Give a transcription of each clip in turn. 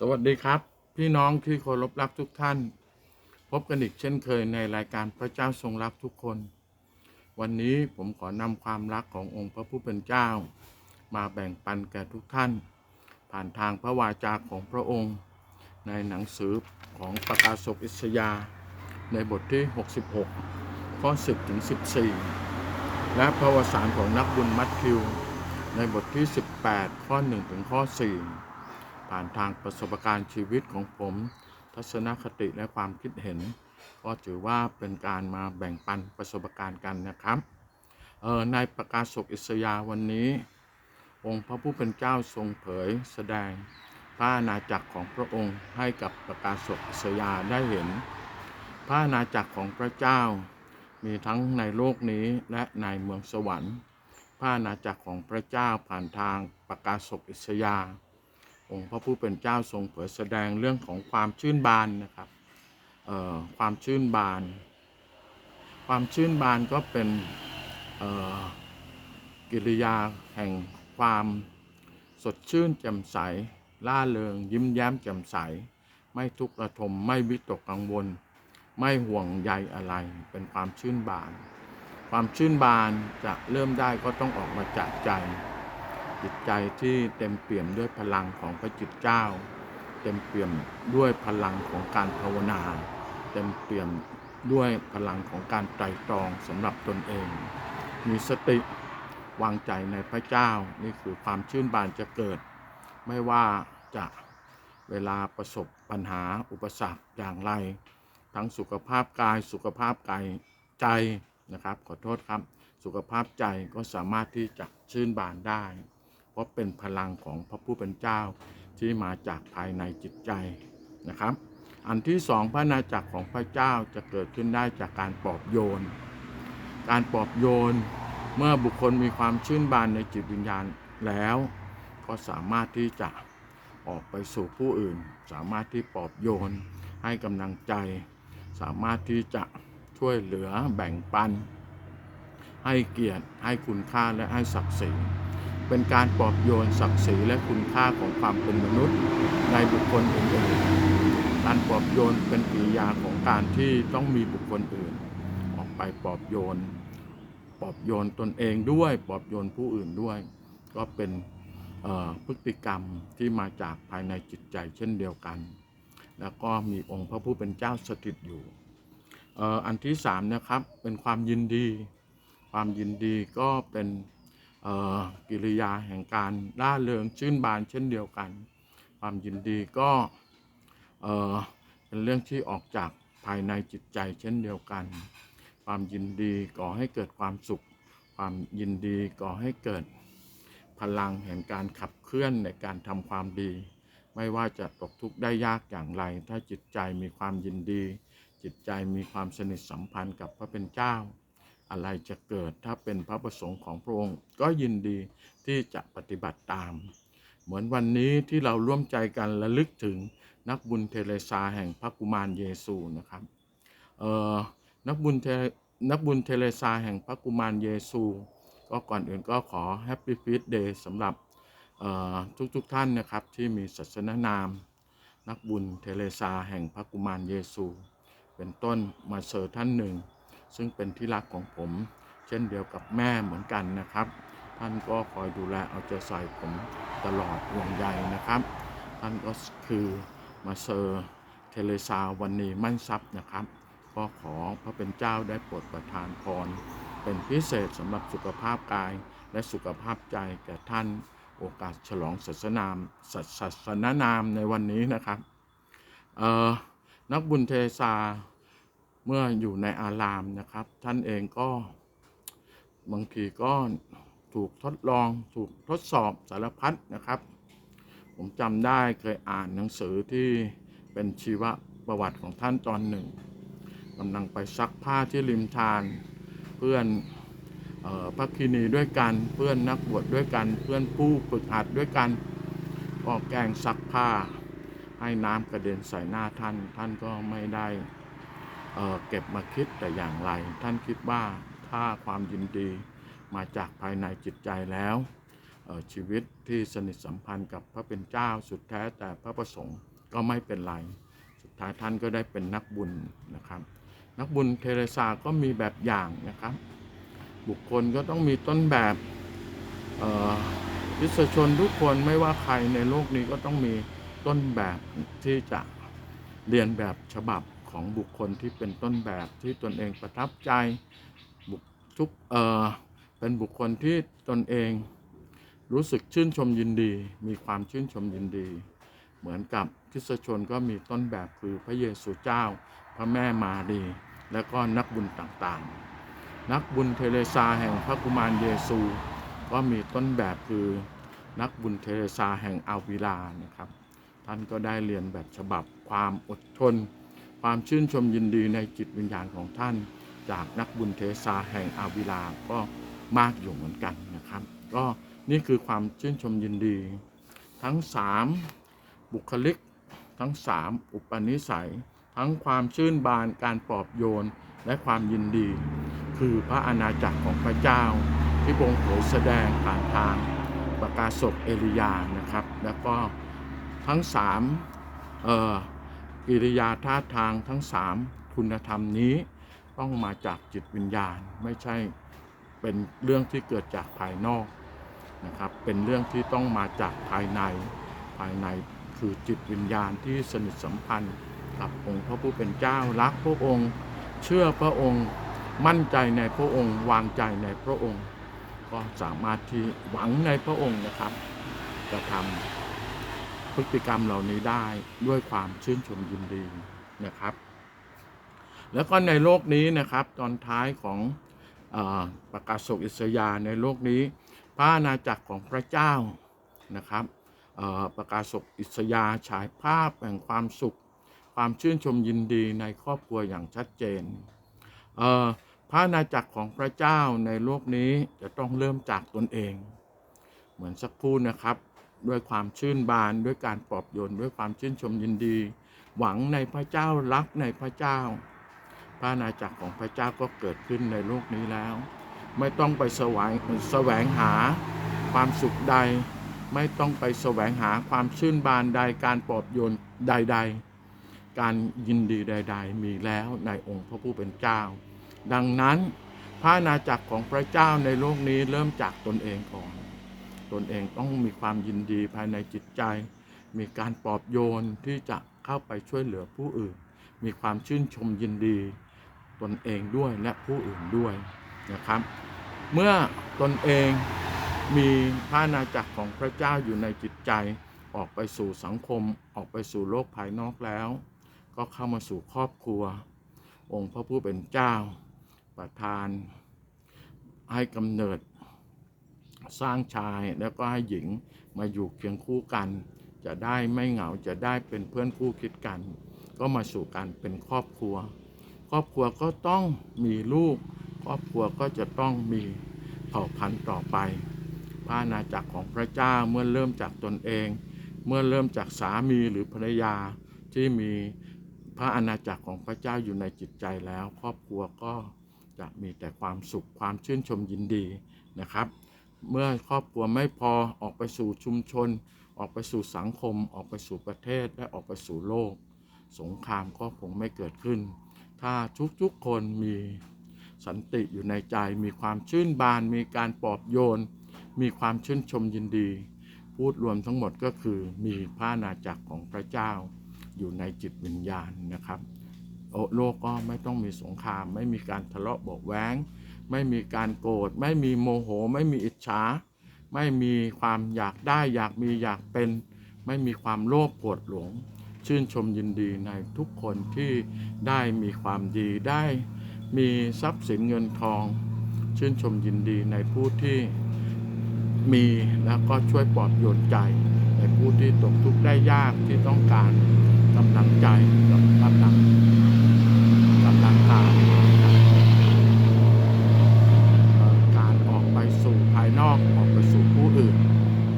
สวัสดีครับ พี่น้องที่เคารพรักทุกท่าน พบกันอีกเช่นเคยในรายการพระเจ้าทรงรักทุกคน วันนี้ผมขอนำความรักขององค์พระผู้เป็นเจ้า มาแบ่งปันแก่ทุกท่าน ผ่านทางพระวาจาของพระองค์ ในหนังสือของประกาศกอิสยา ในบทที่ 66 ข้อ 10 ถึง 14 และพระวสารของนักบุญมัทธิว ในบทที่ 18 ข้อ 1 ถึงข้อ 4 ผ่านทางประสบการณ์ชีวิตของผม ทัศนคติและความคิดเห็น ก็ถือว่าเป็นการมาแบ่งปันประสบการณ์กันนะครับเอ่อในประกาศศกอิสยาวันนี้ องค์พระผู้เป็นเจ้าทรงเผยแสดงพระอาณาจักรของพระองค์ให้กับประกาศศกอิสยาได้เห็น พระอาณาจักรของพระเจ้า มีทั้งในโลกนี้และในเมืองสวรรค์ พระอาณาจักรของพระเจ้าผ่านทางประกาศศกอิสยาห์ องค์พระผู้เป็นเจ้าทรงเผยแสดงเรื่องของความชื่นบานนะครับความชื่นบาน ความชื่นบานก็เป็นกิริยาแห่งความสดชื่นแจ่มใส ล่าเริง ยิ้มแย้มแจ่มใส ไม่ทุกข์ระทมไม่วิตกกังวล ไม่ห่วงใยอะไร เป็นความชื่นบาน ความชื่นบานจะเริ่มได้ก็ต้องออกมาจากใจ จิตใจที่เต็มเปี่ยมด้วยพลังของพระจิตเจ้า เต็มเปี่ยมด้วยพลังของการภาวนา เต็มเปี่ยมด้วยพลังของการไตรตรองสำหรับตนเอง มีสติวางใจในพระเจ้านี่คือความชื่นบานจะเกิด ไม่ว่าจะเวลาประสบปัญหาอุปสรรคอย่างไร ทั้งสุขภาพกายสุขภาพกายใจนะครับ ขอโทษครับ สุขภาพใจก็สามารถที่จะชื่นบานได้ ราะเป็นพลังของพระผู้เป็นเจ้าที่มาจากภายในจิตใจนะครับ อันที่สองพระนาจักรของพระเจ้าจะเกิดขึ้นได้จากการปลอบโยน การปลอบโยนเมื่อบุคคลมีความชื่นบานในจิตวิญญาณแล้ว ก็สามารถที่จะออกไปสู่ผู้อื่น สามารถที่ปลอบโยนให้กำลังใจ สามารถที่จะช่วยเหลือแบ่งปัน ให้เกียรติให้คุณค่าและให้ศักดิ์ศรี เป็นการปลอบโยนศักดิ์ศรีและคุณค่าของความเป็นมนุษย์ ในบุคคลอื่นๆการปลอบโยนเป็นกิริยาของการที่ต้องมีบุคคลอื่น ออกไปปลอบโยน ปลอบโยนตนเองด้วย ปลอบโยนผู้อื่นด้วย ก็เป็นพฤติกรรมที่มาจากภายในจิตใจเช่นเดียวกัน แล้วก็มีองค์พระผู้เป็นเจ้าสถิตอยู่อ,อ,อันที่สามนะครับเป็นความยินดี ความยินดีก็เป็น กิริยาแห่งการล่าเริงชื่นบานเช่นเดียวกัน ความยินดีก็เป็นเรื่องที่ออกจากภายในจิตใจเช่นเดียวกัน ความยินดีก่อให้เกิดความสุข ความยินดีก่อให้เกิดพลังแห่งการขับเคลื่อนในการทำความดี ไม่ว่าจะตกทุกข์ได้ยากอย่างไร ถ้าจิตใจมีความยินดี จิตใจมีความสนิทสัมพันธ์กับพระเป็นเจ้า อะไรจะเกิดถ้าเป็นพระประสงค์ของพระองค์ ก็ยินดีที่จะปฏิบัติตาม เหมือนวันนี้ที่เราร่วมใจกันระลึกถึงนักบุญเทเรซาแห่งพระกุมารเยซูนะครับเอ่อนักบุญเทนักบุญเทเรซาแห่งพระกุมารเยซู ก็ก่อนอื่นก็ขอแฮปปี้ฟีดเดย์สำหรับทุกทุกๆท่านนะครับที่มีศาสนนาม นักบุญเทเรซาแห่งพระกุมารเยซู เป็นต้นมาเซอร์ท่านหนึ่ง ซึ่งเป็นที่รักของผม เช่นเดียวกับแม่เหมือนกันนะครับ ท่านก็คอยดูแลเอาใจใส่ผมตลอดห่วงใยนะครับ ท่านก็คือมาเซอร์เทเลซาวันนีมั่นทรัพย์นะครับ ก็ขอพระเป็นเจ้าได้โปรดประทานพร เป็นพิเศษสำหรับสุขภาพกายและสุขภาพใจแก่ท่านโอกาสฉลองศาสนามศาศาสนนามในวันนี้นะครับเอ่อนักบุญเทซา เมื่ออยู่ในอารามนะครับ ท่านเองก็บางทีก็ถูกทดลองถูกทดสอบสารพัดนะครับ ผมจำได้เคยอ่านหนังสือที่เป็นชีวประวัติของท่านตอนหนึ่งกำลังไปซักผ้าที่ริมทานเพื่อนออพักคินีด้วยกันเพื่อนนักบวชด้วยกันเพื่อนผู้ฝึกหัดด้วยกันก็แกงซักผ้า ให้น้ำกระเด็นใส่หน้าท่านท่านก็ไม่ได้ เเก็บมาคิดแต่อย่างไร ท่านคิดว่าถ้าความยินดีมาจากภายในจิตใจแล้วชีวิตที่สนิทสัมพันธ์กับพระเป็นเจ้าสุดแท้แต่พระประสงค์ก็ไม่เป็นไร สุดท้ายท่านก็ได้เป็นนักบุญนะครับ นักบุญเทเรซาก็มีแบบอย่างนะครับ บุคคลก็ต้องมีต้นแบบพิสชนทุกคนไม่ว่าใครในโลกนี้ก็ต้องมีต้นแบบที่จะเรียนแบบฉบับ ของบุคคลที่เป็นต้นแบบที่ตนเองประทับใจบุคทุกเออเป็นบุคคลที่ตนเองรู้สึกชื่นชมยินดี มีความชื่นชมยินดี เหมือนกับคริสชนก็มีต้นแบบคือพระเยซูเจ้า พระแม่มารีและก็นักบุญต่างๆ นักบุญเทเรซาแห่งพระกุมารเยซู ก็มีต้นแบบคือนักบุญเทเรซาแห่งอาวิลานะครับ ท่านก็ได้เรียนแบบฉบับความอดทน ความชื่นชมยินดีในจิตวิญญาณของท่าน จากนักบุญเทซาแห่งอาวิลาก็มากอยู่เหมือนกันนะครับ ก็นี่คือความชื่นชมยินดี ทั้งสามบุคลิก ทั้งสามอุปนิสัย ทั้งความชื่นบานการปลอบโยนและความยินดี คือพระอาณาจักรของพระเจ้า ที่บงเผยแสดงผ่านทางประกาศศพเอลียานะครับ แล้วก็ทั้งสามเอ่อ กิริยาท่าทางทั้งสามคุณธรรมนี้ต้องมาจากจิตวิญญาณไม่ใช่เป็นเรื่องที่เกิดจากภายนอกนะครับ เป็นเรื่องที่ต้องมาจากภายใน ภายในคือจิตวิญญาณที่สนิทสัมพันธ์กับองค์พระผู้เป็นเจ้ารักพระองค์ เชื่อพระองค์มั่นใจในพระองค์ วางใจในพระองค์ ก็สามารถที่หวังในพระองค์นะครับจะทำ พฤติกรรมเหล่านี้ได้ด้วยความชื่นชมยินดีนะครับ แล้วก็ในโลกนี้นะครับ ตอนท้ายของอประกาศศกอิสยาในโลกนี้ พระอาณาจักรของพระเจ้านะครับประกาศศกอิสยาฉายภาพแห่งความสุข ความชื่นชมยินดีในครอบครัวอย่างชัดเจนพระอาณาจักรของพระเจ้าในโลกนี้จะต้องเริ่มจากตนเอง เหมือนสักครู่นะครับ ด้วยความชื่นบานด้วยการปลอบโยนด้วยความชื่นชมยินดี หวังในพระเจ้ารักในพระเจ้า พระอาณาจักรของพระเจ้าก็เกิดขึ้นในโลกนี้แล้ว ไม่ต้องไปแสวงแสวงหาความสุขใด ไม่ต้องไปแสวงหาความชื่นบานใดการปลอบโยนใด ๆ การยินดีใด ๆ มีแล้วในองค์พระผู้เป็นเจ้า ดังนั้นพระอาณาจักรของพระเจ้าในโลกนี้เริ่มจากตนเองก่อน ตนเองต้องมีความยินดีภายในจิตใจ มีการปลอบโยนที่จะเข้าไปช่วยเหลือผู้อื่น มีความชื่นชมยินดี ตนเองด้วยและผู้อื่นด้วยนะครับ เมื่อตนเองมีพระอาณาจักรของพระเจ้าอยู่ในจิตใจ ออกไปสู่สังคมออกไปสู่โลกภายนอกแล้ว ก็เข้ามาสู่ครอบครัว องค์พระผู้เป็นเจ้า ประทานให้กำเนิด สร้างชายแล้วก็ให้หญิงมาอยู่เคียงคู่กัน จะได้ไม่เหงาจะได้เป็นเพื่อนคู่คิดกัน ก็มาสู่การเป็นครอบครัว ครอบครัวก็ต้องมีลูก ครอบครัวก็จะต้องมีเผ่าพันธุ์ต่อไปพระอาณาจักรของพระเจ้าเมื่อเริ่มจากตนเอง เมื่อเริ่มจากสามีหรือภรรยาที่มีพระอาณาจักรของพระเจ้าอยู่ในจิตใจแล้ว ครอบครัวก็จะมีแต่ความสุขความชื่นชมยินดีนะครับ เมื่อครอบครัวไม่พอออกไปสู่ชุมชน ออกไปสู่สังคม ออกไปสู่ประเทศและออกไปสู่โลก สงครามก็คงไม่เกิดขึ้น ถ้าทุกๆคนมีสันติอยู่ในใจมีความชื่นบาน มีการปลอบโยน มีความชื่นชมยินดี พูดรวมทั้งหมดก็คือมีพระอาณาจักรของพระเจ้า อยู่ในจิตวิญญาณนะครับ โลกก็ไม่ต้องมีสงคราม ไม่มีการทะเลาะเบาะแว้ง ไม่มีการโกรธไม่มีโมโห ไม่มีอิจฉา ไม่มีความอยากได้อยากมีอยากเป็น ไม่มีความโลภโกรธหลง ชื่นชมยินดีในทุกคนที่ได้มีความดีได้มีทรัพย์สินเงินทอง ชื่นชมยินดีในผู้ที่มีแล้วก็ช่วยปลอบโยนใจ ในผู้ที่ตกทุกข์ได้ยากที่ต้องการกำลังใจกับกำลังกำลังกายเอ่อการออกไปสู่ภายน อกออกไปสู่ผู้อื่น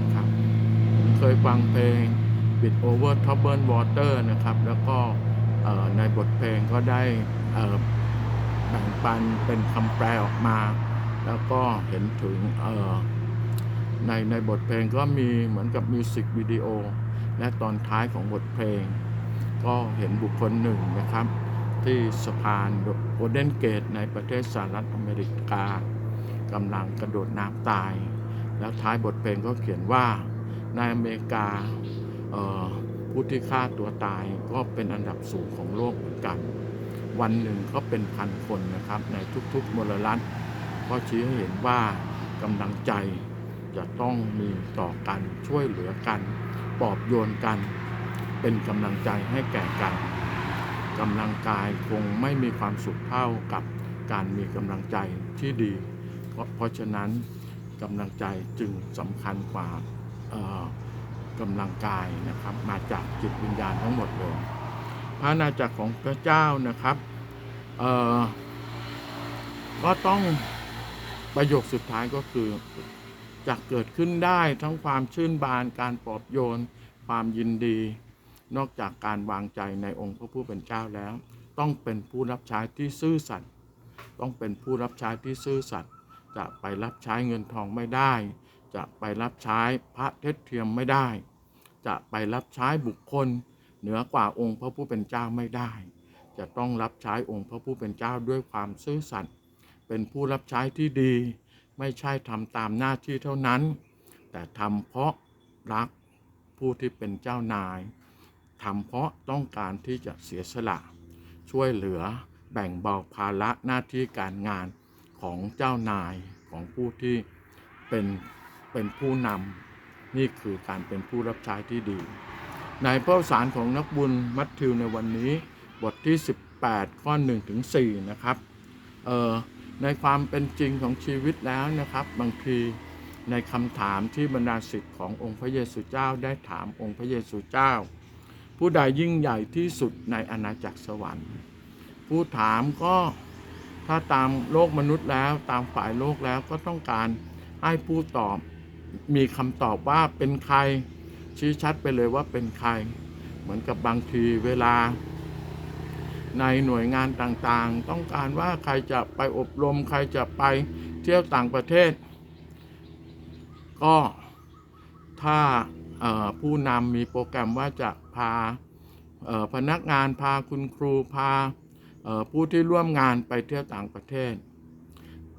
นะครับ เคยฟังเพลง Bit Over Troubled Water นะครับ แล้วก็ในบทเพลงก็ได้แบ่งปันเป็นคำแปลออกมา แล้วก็เห็นถึงในในบทเพลงก็มีเหมือนกับมิวสิกวิดีโอ และตอนท้ายของบทเพลง ก็เห็นบุคคลหนึ่งนะครับ ที่สะพานโกลเด้นเกตในประเทศสหรัฐอเมริกา กำลังกระโดดน้ำตาย แล้วท้ายบทเพลงก็เขียนว่าในอเมริกาผู้ที่ฆ่าตัวตายก็เป็นอันดับสูงของโลกเหมือนกัน วันหนึ่งก็เป็นพันคนนะครับ ในทุกๆมลรัฐก็ชี้ให้เห็นว่ากำลังใจจะต้องมีต่อกันช่วยเหลือกัน ปลอบโยนกัน เป็นกำลังใจให้แก่กันกำลังกายคงไม่มีความสุขเท่ากับการมีกำลังใจที่ดี เพราะเพราะฉะนั้นกำลังใจจึงสำคัญกว่ากำลังกายนะครับมาจากจิตวิญญาณทั้งหมดเลยพระอาณาจักรของพระเจ้านะครับก็ต้องประโยคสุดท้ายก็คือจะเกิดขึ้นได้ทั้งความชื่นบานการปลอบโยน ความยินดี นอกจากการวางใจในองค์พระผู้เป็นเจ้าแล้ว ต้องเป็นผู้รับใช้ที่ซื่อสัตย์ต้องเป็นผู้รับใช้ที่ซื่อสัตย์ จะไปรับใช้เงินทองไม่ได้ จะไปรับใช้พระเท็จเทียมไม่ได้ จะไปรับใช้บุคคล เหนือกว่าองค์พระผู้เป็นเจ้าไม่ได้ จะต้องรับใช้องค์พระผู้เป็นเจ้าด้วยความซื่อสัตย์เป็นผู้รับใช้ที่ดี ไม่ใช่ทำตามหน้าที่เท่านั้น แต่ทำเพราะรักผู้ที่เป็นเจ้านายทำเพราะต้องการที่จะเสียสละ ช่วยเหลือแบ่งเบาภาระหน้าที่การงาน ของเจ้านายของผู้ที่เป็นเป็นผู้นำนี่คือการเป็นผู้รับใช้ที่ดี ในพระสารของนักบุญมัทธิวในวันนี้บทที่ 18 ข้อ1ถึง4นะครับเอ่อในความเป็นจริงของชีวิตแล้วนะครับ บางทีในคำถามที่บรรดาศิษย์ขององค์พระเยซูเจ้าได้ถามองค์พระเยซูเจ้า ผู้ใดยิ่งใหญ่ที่สุดในอาณาจักรสวรรค์ ผู้ถามก็ ถ้าตามโลกมนุษย์แล้วตามฝ่ายโลกแล้วก็ต้องการให้ผู้ตอบมีคำตอบว่าเป็นใคร ชี้ชัดไปเลยว่าเป็นใคร เหมือนกับบางทีเวลา ในหน่วยงานต่างๆ ต้องการว่าใครจะไปอบรม ใครจะไปเที่ยวต่างประเทศ ก็ถ้าผู้นำมีโปรแกรมว่าจะพาพนักงานพาคุณครูพา ผู้ที่ร่วมงานไปเที่ยวต่างประเทศ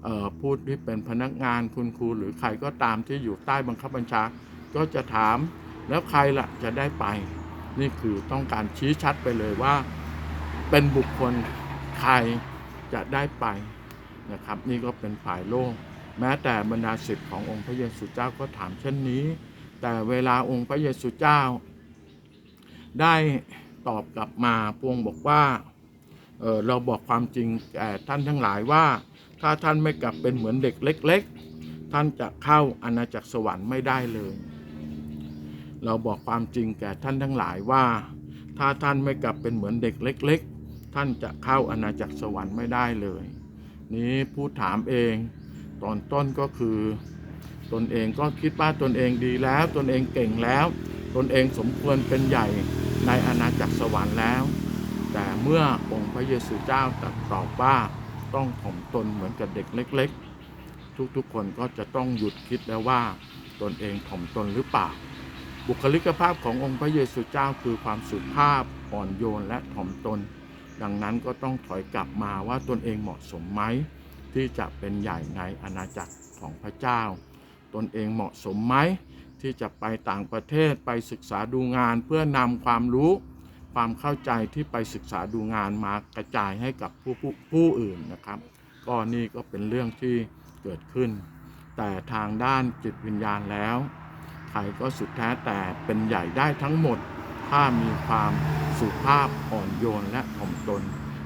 เผู้ที่เป็นพนักงานคุณครูหรือใครก็ตามที่อยู่ใต้บังคับบัญชา ก็จะถามแล้วใครล่ะจะได้ไป นี่คือต้องการชี้ชัดไปเลยว่า เป็นบุคคลใครจะได้ไปนะครับ นี่ก็เป็นฝ่ายโลก แม้แต่บรรดาศิษย์ขององค์พระเยซูเจ้าก็ถามเช่นนี้ แต่เวลาองค์พระเยซูเจ้า ได้ตอบกลับมาพระองบอกว่า เราบอกความจริงแก่ท่านทั้งหลายว่า ถ้าท่านไม่กลับเป็นเหมือนเด็กเล็ก ๆ ท่านจะเข้าอาณาจักรสวรรค์ไม่ได้เลย เราบอกความจริงแก่ท่านทั้งหลายว่า ถ้าท่านไม่กลับเป็นเหมือนเด็กเล็ก ๆ ท่านจะเข้าอาณาจักรสวรรค์ไม่ได้เลย นี้ผู้ถามเองตอนต้นก็คือ ตนเองก็คิดว่าตนเองดีแล้ว ตนเองเก่งแล้ว ตนเองสมควรเป็นใหญ่ในอาณาจักรสวรรค์แล้ว แต่เมื่อองค์พระเยซูเจ้าตรัสตอบว่าต้องถ่อมตนเหมือนกับเด็กเล็ก ๆ ทุกๆคนก็จะต้องหยุดคิดแล้วว่าตนเองถ่อมตนหรือเปล่า บุคลิกภาพขององค์พระเยซูเจ้าคือความสุภาพอ่อนโยนและถ่อมตน ดังนั้นก็ต้องถอยกลับมาว่าตนเองเหมาะสมไหมที่จะเป็นใหญ่ในอาณาจักรของพระเจ้า ตนเองเหมาะสมไหมที่จะไปต่างประเทศไปศึกษาดูงานเพื่อนำความรู้ ความเข้าใจที่ไปศึกษาดูงานมากระจายให้กับผู้ผู้ผู้อื่นนะครับ ก็นี่ก็เป็นเรื่องที่เกิดขึ้น แต่ทางด้านจิตวิญญาณแล้วใครก็สุดแท้แต่เป็นใหญ่ได้ทั้งหมด ถ้ามีความสุภาพอ่อนโยนและถ่อมตน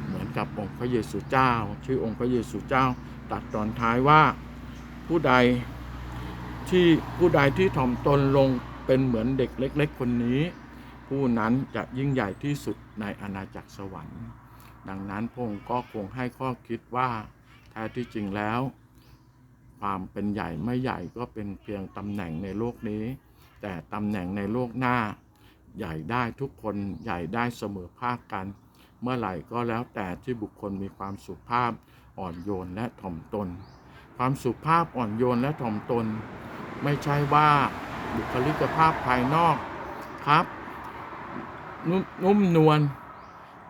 เหมือนกับองค์พระเยซูเจ้า ชื่อองค์พระเยซูเจ้าตัดตอนท้ายว่าผู้ใดที่ผู้ใดที่ถ่อมตนลงเป็นเหมือนเด็กเล็ก ๆ คนนี้ ผู้นั้นจะยิ่งใหญ่ที่สุดในอาณาจักรสวรรค์ ดังนั้นพระองค์ก็คงให้ข้อคิดว่าแท้ที่จริงแล้ว ความเป็นใหญ่ไม่ใหญ่ก็เป็นเพียงตำแหน่งในโลกนี้ แต่ตำแหน่งในโลกหน้า ใหญ่ได้ทุกคนใหญ่ได้เสมอภาคกัน เมื่อไหร่ก็แล้วแต่ที่บุคคลมีความสุภาพอ่อนโยนและถ่อมตน ความสุภาพอ่อนโยนและถ่อมตน ไม่ใช่ว่าบุคลิกภาพภายนอกครับ นุ่มนวล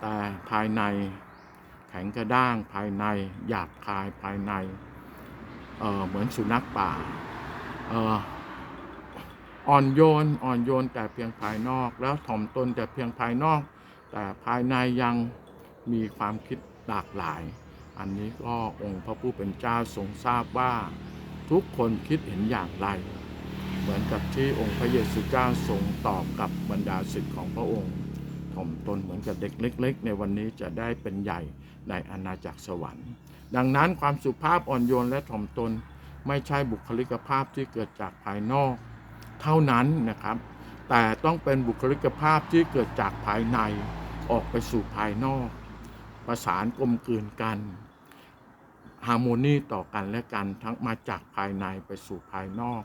แต่ภายใน แข็งกระด้างภายใน หยาบคายภายในเเหมือนสุนัขป่าอ่อนโยนอ่อนโยนแต่เพียงภายนอก แล้วถ่อมตนแต่เพียงภายนอก แต่ภายในยังมีความคิดหลากหลาย อันนี้ก็องค์พระผู้เป็นเจ้าทรงทราบว่า ทุกคนคิดเห็นอย่างไร เหมือนกับที่องค์พระเยซูเจ้าทรงตอบกับบรรดาศิษย์ของพระองค์ถ่อมตนเหมือนกับเด็กเล็ก ๆ ในวันนี้จะได้เป็นใหญ่ในอาณาจักรสวรรค์ ดังนั้นความสุภาพอ่อนโยนและถ่อมตนไม่ใช่บุคลิกภาพที่เกิดจากภายนอกเท่านั้นนะครับ แต่ต้องเป็นบุคลิกภาพที่เกิดจากภายในออกไปสู่ภายนอก ประสานกลมกลืนกันฮาร์โมนีต่อกันและกันทั้งมาจากภายในไปสู่ภายนอก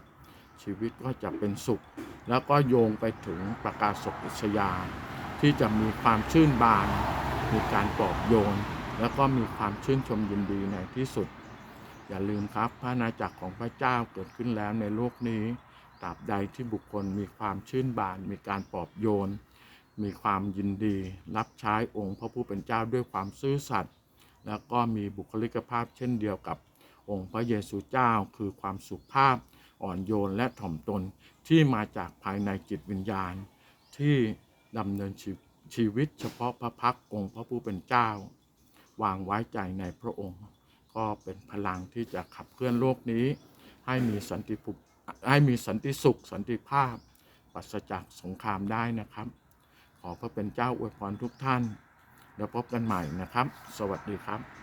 ชีวิตก็จะเป็นสุข แล้วก็โยงไปถึงประกาศกอิสยา ที่จะมีความชื่นบาน มีการปลอบโยน แล้วก็มีความชื่นชมยินดีในที่สุด อย่าลืมครับพระอาณาจักรของพระเจ้าเกิดขึ้นแล้วในโลกนี้ตราบใดที่บุคคลมีความชื่นบาน มีการปลอบโยน มีความยินดี รับใช้องค์พระผู้เป็นเจ้าด้วยความซื่อสัตย์แล้วก็มีบุคลิกภาพเช่นเดียวกับองค์พระเยซูเจ้า คือความสุภาพ อ่อนโยนและถ่อมตนที่มาจากภายในจิตวิญญาณ ที่ดำเนินชีชีวิตเฉพาะพระพักตร์องค์พระผู้เป็นเจ้า วางไว้ใจในพระองค์ ก็เป็นพลังที่จะขับเคลื่อนโลกนี้ ให้มีสันติภให้มีสันติสุข สันติภาพปราศจากสงครามได้นะครับ ขอพระเป็นเจ้าอวยพรทุกท่านเดี๋ยวพบกันใหม่นะครับ สวัสดีครับ